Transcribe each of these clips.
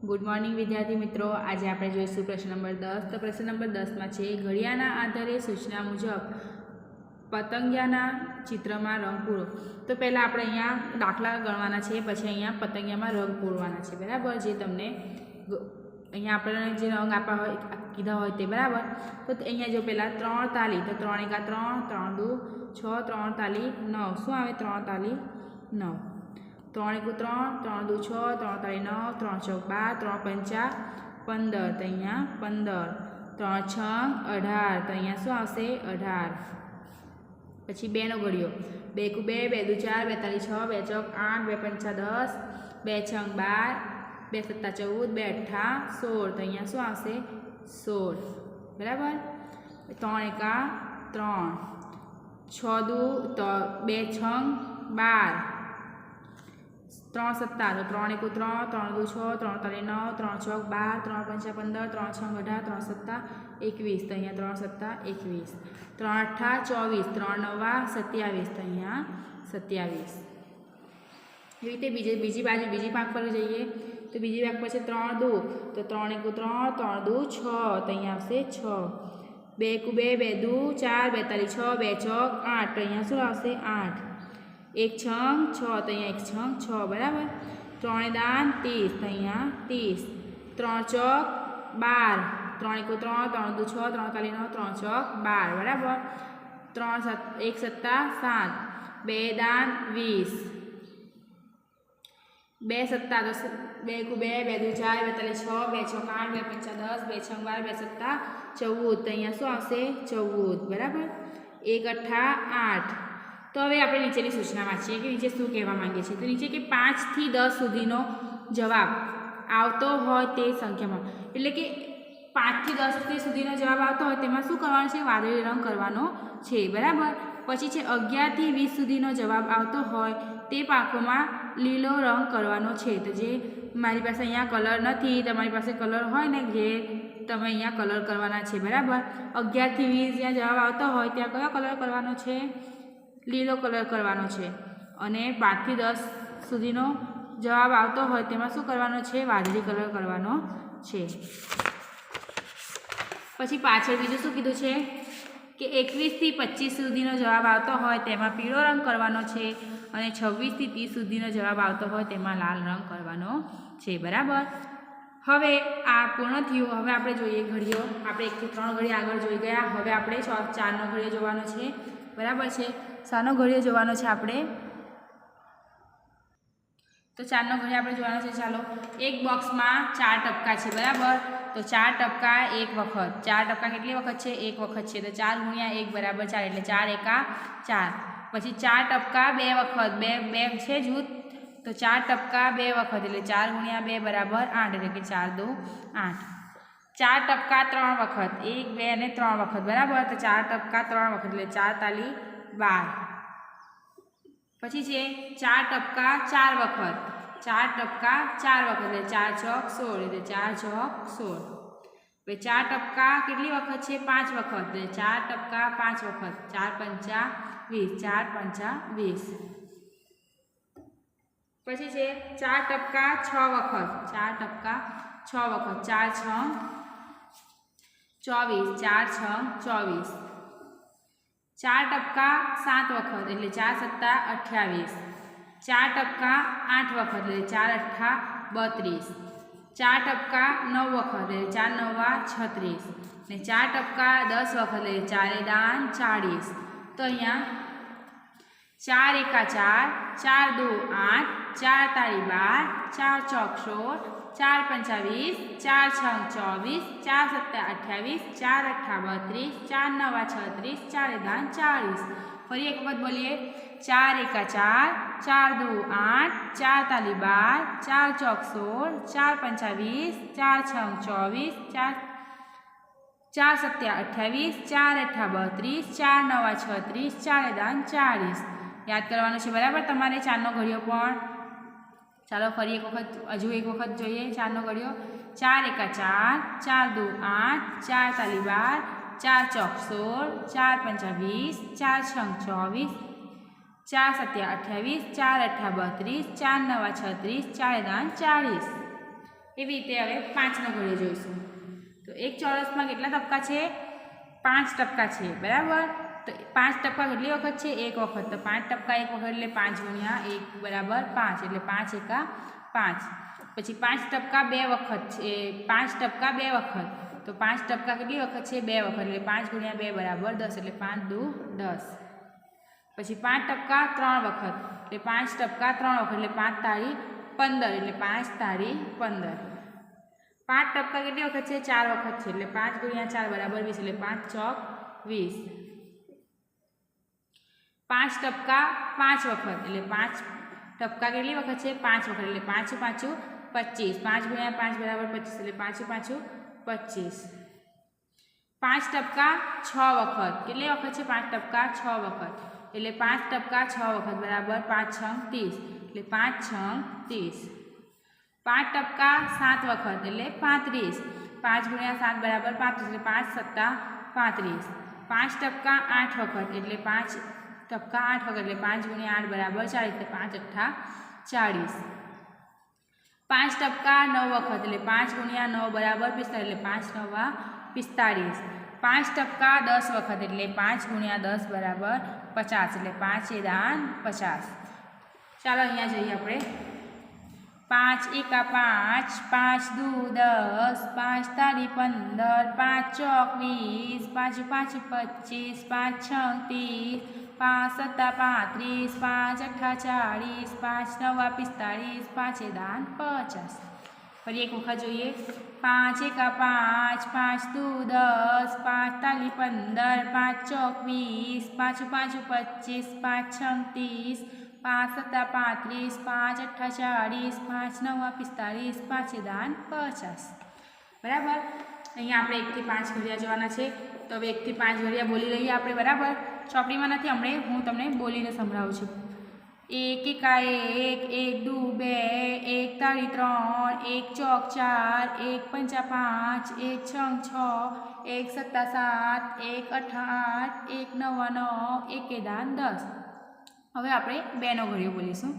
Good morning વિદ્યાર્થી મિત્રો. આજે આપણે જોઈશું પ્રશ્ન નંબર દસ. તો પ્રશ્ન નંબર દસમાં છે, ઘડિયાળના આધારે સૂચના મુજબ પતંગિયાના ચિત્રમાં રંગ પૂરો. તો પહેલાં આપણે અહીંયા દાખલા ગણવાના છે, પછી અહીંયા પતંગિયામાં રંગ પૂરવાના છે, બરાબર? જે તમને અહીંયા આપણને જે રંગ આપ્યા હોય, કીધા હોય તે, બરાબર? તો અહીંયા જો પહેલાં ત્રણ તાલી, તો ત્રણ એકા ત્રણ ત્રણ દુ, છ, ત્રણ તાલી, નવ. શું આવે ત્રણ તાલી? નવ. ત્રણ એકુ ત્રણ ત્રણ દુ છ ત્રણ ત્રણ નવ, ત્રણ ચોક બાર, ત્રણ પંચા પંદર તો અહીંયા પંદર ત્રણ છ, અઢાર તો અહીંયા શું આવશે અઢાર. પછી બેનો ઘડિયો બે કુ બે બે દુ ચાર બેતાલીસ છ, બે ચોક આઠ, બે પંચા દસ, બે છંગ બાર, બે સત્તા ચૌદ, બે અઠ્ઠા સોળ. તો અહીંયા શું આવશે? સોળ. બરાબર? ત્રણ એકા ત્રણ. છ દુ બે છંગ બાર. ત્રણ સત્તા તો ત્રણ એકુ ત્રણ ત્રણ દુ છ ત્રણ તાળી નવ ત્રણ ચોક બાર ત્રણ પંચા પંદર ત્રણ છ અઢાર ત્રણ સત્તા એકવીસ તો અહીંયા ત્રણ સત્તા એકવીસ ત્રણ અઠ્ઠા ચોવીસ ત્રણ નવા સત્યાવીસ તો અહીંયા સત્યાવીસ એવી રીતે બીજી બીજી બાજુ બીજી પાંખ પર જઈએ તો બીજી પાંખ પર છે ત્રણ દુ તો ત્રણ એકુ ત્રણ ત્રણ દુ છ તો અહીંયા આવશે છ બે એકુ બે બે દુ ચાર બેતાલીસ છ બે ચોક આઠ તો અહીંયા શું આવશે આઠ એક છંગ છ તો અહીંયા એક છંગ છ બરાબર ત્રણે દાન ત્રીસ તો અહીંયા ત્રીસ ત્રણ ચોક બાર ત્રણ એકુ ત્રણ ત્રણ દુ છ ત્રણ તાલી નવ ત્રણ ચોક બાર બરાબર ત્રણ સત એક સત્તા સાત બે દાન વીસ બે સત્તા દસ બે એકુ બે બે દુ ચાર બેતાલીસ છ બે છ આઠ બે પંચા દસ બે છ બાર બે સત્તા ચૌદ તો અહીંયા શું આવશે ચૌદ બરાબર એક અઠ્ઠા આઠ તો હવે આપણે નીચેની સૂચના વાંચીએ કે નીચે શું કહેવા માંગીએ છીએ? તો નીચે કે પાંચથી દસ સુધીનો જવાબ આવતો હોય તે સંખ્યામાં. એટલે કે પાંચથી દસ સુધીનો જવાબ આવતો હોય તેમાં શું કરવાનું છે? વાદળી રંગ કરવાનો છે, બરાબર? પછી છે અગિયારથી વીસ સુધીનો જવાબ આવતો હોય તે પાકોમાં લીલો રંગ કરવાનો છે. તો જે મારી પાસે અહીંયા કલર નથી, તમારી પાસે કલર હોય ને જે તમે અહીંયા કલર કરવાના છે, બરાબર? અગિયારથી વીસ જ્યાં જવાબ આવતો હોય ત્યાં કયો કલર કરવાનો છે? લીલો કલર કરવાનો છે. અને પાંચથી દસ સુધીનો જવાબ આવતો હોય તેમાં શું કરવાનો છે? વાદળી કલર કરવાનો છે. પછી પાછળ બીજું શું કીધું છે? કે એકવીસથી પચીસ સુધીનો જવાબ આવતો હોય તેમાં પીળો રંગ કરવાનો છે અને છવ્વીસથી ત્રીસ સુધીનો જવાબ આવતો હોય તેમાં લાલ રંગ કરવાનો છે. બરાબર? હવે આ પૂર્ણ થયું. હવે આપણે જોઈએ ઘડીઓ. આપણે એકથી ત્રણ ઘડી આગળ જોઈ ગયા. હવે આપણે ચારનો ઘડીઓ જોવાનો છે. બરાબર છે શાનો ઘડીઓ જોવાનો છે આપણે તો ચારનો ઘડી આપણે જોવાનો છે ચાલો એક બોક્સમાં ચાર ટપકા છે બરાબર તો ચાર ટપકા એક વખત ચાર ટપકા કેટલી વખત છે એક વખત છે તો ચાર ગુણ્યા એક બરાબર ચાર એટલે ચાર એકા ચાર પછી ચાર ટપકા બે વખત બે બે છે જૂથ તો ચાર ટપકા બે વખત એટલે ચાર ગુણ્યા બે બરાબર આઠ એટલે કે ચાર દો આઠ ચાર ટપકા ત્રણ વખત એક બે અને ત્રણ વખત બરાબર તો ચાર ટપકા ત્રણ વખત એટલે ચાર તાલી બાર પછી છે ચાર ટપકા ચાર વખત ચાર ટપકા ચાર વખત એટલે ચાર ચોક સોળ એટલે ચાર ચોક સોળ હવે ચાર ટપકા કેટલી વખત છે પાંચ વખત એટલે ચાર ટપકા પાંચ વખત ચાર પંચા વીસ ચાર પંચા વીસ પછી છે ચાર ટપકા છ વખત ચાર ટપકા છ વખત ચાર છ ચોવીસ ચાર છ ચોવીસ ચાર ટપકા સાત વખત એટલે ચાર સત્તા અઠ્યાવીસ ચાર ટપકા આઠ વખત એટલે ચાર અઠ્ઠા બત્રીસ ચાર ટપકા નવ વખત એટલે ચાર નવા છત્રીસ ને ચાર ટપકા દસ વખત એટલે ચારે દાન ચાળીસ તો અહીંયા ચાર એકા ચાર ચાર દો આઠ ચાર તારી બાર ચાર ચોક સોળ ચાર પંચાવીસ ચાર છ ચોવીસ ચાર સત્તા અઠ્યાવીસ ચાર અઠ્ઠા બત્રીસ ચાર નવા છત્રીસ ચાર દાન ચાળીસ ફરી એક વખત બોલીએ ચાર એકા ચાર ચાર દો આઠ ચાર તાલી બાર ચાર ચોક સોળ ચાર પંચાવીસ ચાર છ ચોવીસ ચાર ચાર સત્યા અઠ્યાવીસ ચાર અઠ્ઠા બત્રીસ ચાર નવા છત્રીસ ચાર દાન ચાળીસ યાદ કરવાનું છે બરાબર તમારે ચારનો ઘડિયો પણ ચાલો ફરી એક વખત, હજુ એક વખત જોઈએ, ચારનો ગળ્યો. ચાર એકા ચાર ચાર દો આઠ, ચાર તાલી બાર, ચાર ચોક સોળ, ચાર પંચા વીસ, ચાર છંગ ચોવીસ, ચાર સત્યા અઠ્યાવીસ, ચાર અઠ્ઠા બત્રીસ, ચાર નવા છત્રીસ, ચાર દાન ચાળીસ. એવી રીતે હવે પાંચનો ગળ્યો જોઈશું. તો એક ચોરસમાં કેટલા ટપકા છે? પાંચ ટપકા છે, બરાબર? તો પાંચ ટપકા કેટલી વખત છે એક વખત તો પાંચ ટપકા એક વખત એટલે પાંચ ગુણ્યા એક બરાબર પાંચ એટલે પાંચ એકા પાંચ પછી પાંચ ટપકા બે વખત છે પાંચ ટપકા બે વખત તો પાંચ ટપકા કેટલી વખત છે બે વખત એટલે પાંચ ગુણ્યા બે બરાબર દસ એટલે પાંચ દુ દસ પછી પાંચ ટપકા ત્રણ વખત એટલે પાંચ ટપકા ત્રણ વખત એટલે પાંચ તાળી પંદર એટલે પાંચ તાળી પંદર પાંચ ટપકા કેટલી વખત છે ચાર વખત છે એટલે પાંચ ગુણ્યા ચાર બરાબર વીસ એટલે પાંચ ચોક વીસ પાંચ ટપકા પાંચ વખત એટલે પાંચ ટપકા કેટલી વખત છે પાંચ વખત એટલે પાંચું પાંચું પચીસ પાંચ ગુણ્યા પાંચ બરાબર પચીસ એટલે પાંચું પાંચું પચીસ પાંચ ટપકા છ વખત કેટલી વખત છે પાંચ ટપકા છ વખત એટલે પાંચ ટપકા છ વખત બરાબર પાંચ છ ત્રીસ એટલે પાંચ છ ત્રીસ પાંચ ટપકા સાત વખત એટલે પાંત્રીસ પાંચ ગુણ્યા સાત બરાબર પાંત્રીસ એટલે પાંચ સત્તા પાંત્રીસ પાંચ ટપકા આઠ વખત એટલે પાંચ ટપકા આઠ વખત એટલે પાંચ ગુણ્યા આઠ બરાબર ચાલીસ એટલે પાંચ અઠ્ઠા ચાળીસ પાંચ ટપકા નવ વખત એટલે પાંચ ગુણ્યા નવ બરાબર પિસ્તાળીસ એટલે પાંચ નવા પિસ્તાળીસ પાંચ ટપકા દસ વખત એટલે પાંચ ગુણ્યા દસ બરાબર પચાસ એટલે પાંચ એ દાન પચાસ ચાલો અહીંયા જઈએ આપણે પાંચ એકા પાંચ પાંચ દુ દસ પાંચ તારી પંદર પાંચ ચોક વીસ પાંચ પાંચ પચીસ પાંચ છ ત્રીસ પાંચ સત્તા પાંત્રીસ પાંચ અઠ્ઠા ચાળીસ પાંચ નવા પિસ્તાળીસ પાંચે દાન પચાસ ફરી એક વખત જોઈએ પાંચ એકા પાંચ પાંચ દુ દસ પાંચ તાલી પંદર પાંચ ચોક વીસ પાંચ પાંચ પચીસ પાંચ છત્રીસ પાંચ સત્તા પાંત્રીસ પાંચ અઠ્ઠા ચાળીસ પાંચ નવા પિસ્તાળીસ પાંચે દાન પચાસ બરાબર અહીંયા આપણે એકથી પાંચ ઘડિયા જવાના છે તો હવે એકથી પાંચ ઘડિયા બોલી લઈએ આપણે બરાબર ચોપડીમાં નથી, હમણે હું તમને બોલીને સંભળાવું છું. એક એકા એક એક દુ, બે, એક તાળી ત્રણ, એક ચોક ચાર, એક પંચા પાંચ, એક છ છ, એક સત્તા સાત, એક અઠ્ઠા આઠ એક નવા નવ, એક દાન દસ. હવે આપણે બેનો ઘડિયો બોલીશું.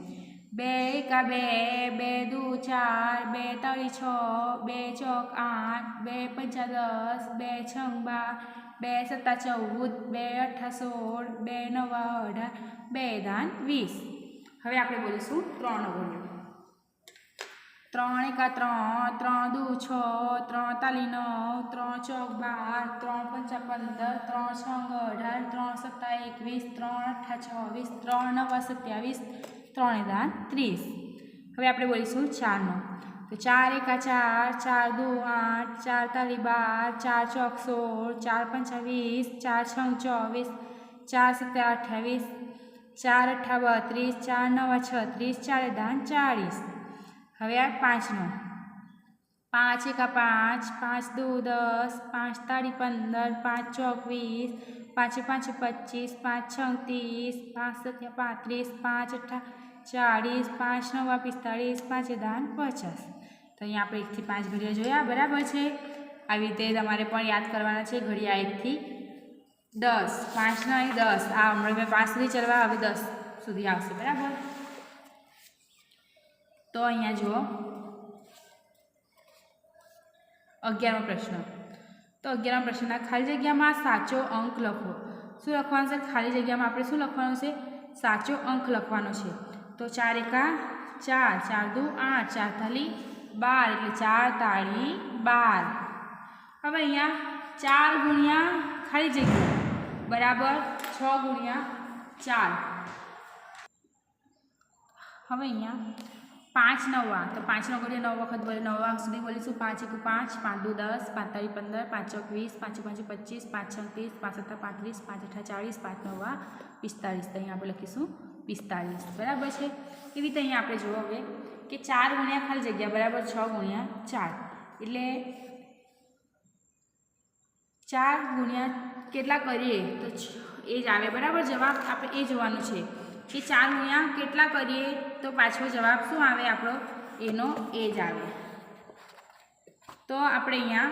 બે એકા બે બે દુ ચાર, બે તાળી છ, બે ચોક આઠ, બે પંચા દસ, બે છંગ બાર બે સત્તા ચૌદ, બે અઠા સોળ, બે નવા અઢાર, બે દાન વીસ. હવે આપણે બોલીશું ત્રણ ઘડિયો ત્રણ એકા ત્રણ ત્રણ દુ છ, ત્રણ તાલી નવ, ત્રણ ચોક બાર, ત્રણ પંચા પંદર, ત્રણ છંગ અઢાર, ત્રણ સત્તા એકવીસ, ત્રણ અઠ્ઠા છવ્વીસ, ત્રણ નવા સત્યાવીસ ત્રણે દાન ત્રીસ. હવે આપણે બોલીશું ચારનો. તો ચાર એકા ચાર ચાર દો આઠ, ચાર તાલી બાર, ચાર ચોક સોળ, ચાર પંચા વીસ ચાર છ ચોવીસ, ચાર સત્તર અઠ્યાવીસ ચાર અઠ્ઠા બત્રીસ, ચાર નવા છત્રીસ, ચાર દાન ચાળીસ. હવે આ પાંચનો. પાંચ એકા પાંચ પાંચ દો દસ, પાંચ તાળી પંદર, પાંચ ચોક વીસ, પાંચે પાંચે પચીસ, પાંચ છ ત્રીસ, પાંચ સત્યા પાંત્રીસ, પાંચ અઠ્ઠા ચાળીસ, પાંચ નવા પિસ્તાળીસ, પાંચે દાન પચાસ. તો અહીંયા આપણે એકથી પાંચ ઘડિયા જોયા, બરાબર છે? આવી રીતે તમારે પણ યાદ કરવાના છે ઘડિયા એકથી દસ પાંચના અહીં દસ. આ હમણાં મેં પાંચ સુધી ચડવા, હવે દસ સુધી આવશે, બરાબર? તો અહીંયા જુઓ. અગિયારમો પ્રશ્ન. તો અગિયારમા પ્રશ્નના ખાલી જગ્યામાં સાચો અંક લખો. શું લખવાનું છે? ખાલી જગ્યામાં આપણે શું લખવાનું છે? સાચો અંક લખવાનો છે. તો ચાર એકા ચાર ચાર દુ આઠ, ચાર થાલી બાર એટલે ચાર તાળી બાર. હવે અહીંયા ચાર ગુણ્યા ખાલી જગ્યા. બરાબર છ ગુણ્યા ચાર. હવે અહીંયા પાંચ નવા. તો પાંચનો ઘડિયો નવ વખત બોલે, નવ સુધી બોલીશું. પાંચ એક પાંચ પાંચ દો દસ, પાંચ તારી પંદર, પાંચ ચોક વીસ પાંચ પાંચ પચીસ, પાંચ છ ત્રીસ પાંચ સત્તા પાંત્રીસ, પાંચ અઠા ચાળીસ, પાંચ નવા પિસ્તાળીસ. તો અહીંયા આપણે લખીશું પિસ્તાળીસ. બરાબર છે? એવી રીતે અહીંયા આપણે જુઓ હવે કે ચાર ગુણ્યા ખાલી જગ્યા, બરાબર છ ગુણ્યા ચાર. એટલે ચાર ગુણ્યા કેટલા કરીએ? તો એ જ આવે, બરાબર? જવાબ આપણે એ જોવાનું છે. કે ચાર ગુણ્યા કેટલા કરીએ? તો પાછો જવાબ શું આવે? આપણો? એનો એ જ આવે. તો આપણે અહીંયા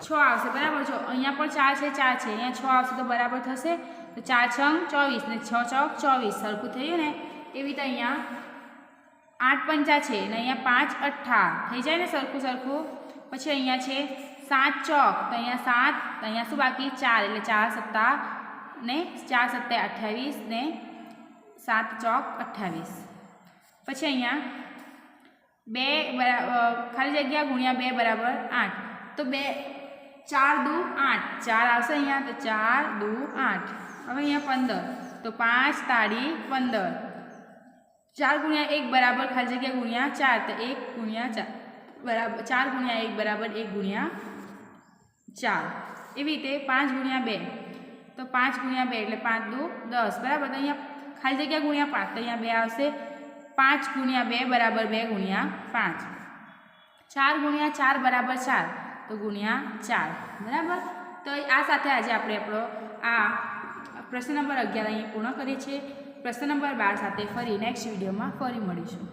છ આવશે, બરાબર? છો અહીંયા પણ ચાર છે ચાર છે. અહીંયા છ આવશે તો બરાબર થશે. તો ચાર છંગ, ચોવીસ ને છ ચોક, ચોવીસ. સરખું થયું ને? એવી રીતે અહીંયા આઠ પંચા છે ને અહીંયા પાંચ અઠ્ઠા. થઈ જાય ને સરખું સરખું? પછી અહીંયા છે સાત ચોક. તો અહીંયા સાત અહીંયા શું બાકી? ચાર. એટલે ચાર સત્તા ને ચાર સત્તા અઠ્યાવીસ ને સાત ચોક અઠ્યાવીસ. પછી અહીંયા બે ખાલી જગ્યા ગુણ્યા બે બરાબર આઠ. તો બે, ચાર દુ આઠ. ચાર આવશે અહીંયા તો ચાર દુ આઠ. હવે અહીંયા પંદર તો પાંચ તાળી પંદર ચાર ગુણ્યા એક બરાબર ખાલી જગ્યા ગુણ્યા ચાર તો એક ગુણ્યા ચાર બરાબર ચાર ગુણ્યા એક બરાબર એક ગુણ્યા ચાર એવી રીતે પાંચ ગુણ્યા બે તો પાંચ ગુણ્યા બે એટલે પાંચ દુ દસ બરાબર તો અહીંયા ખાલી જગ્યા ગુણ્યા પાંચ તો અહીંયા બે આવશે પાંચ ગુણ્યા બે બરાબર બે ગુણ્યા પાંચ ચાર ગુણ્યા ચાર બરાબર ચાર તો ગુણ્યા ચાર બરાબર તો આ સાથે આજે આપણે આપણો આ પ્રશ્ન નંબર અગિયાર અહીં પૂર્ણ કરીએ છીએ પ્રશ્ન નંબર બાર સાથે ફરી નેક્સ્ટ વિડીયોમાં ફરી મળીશું.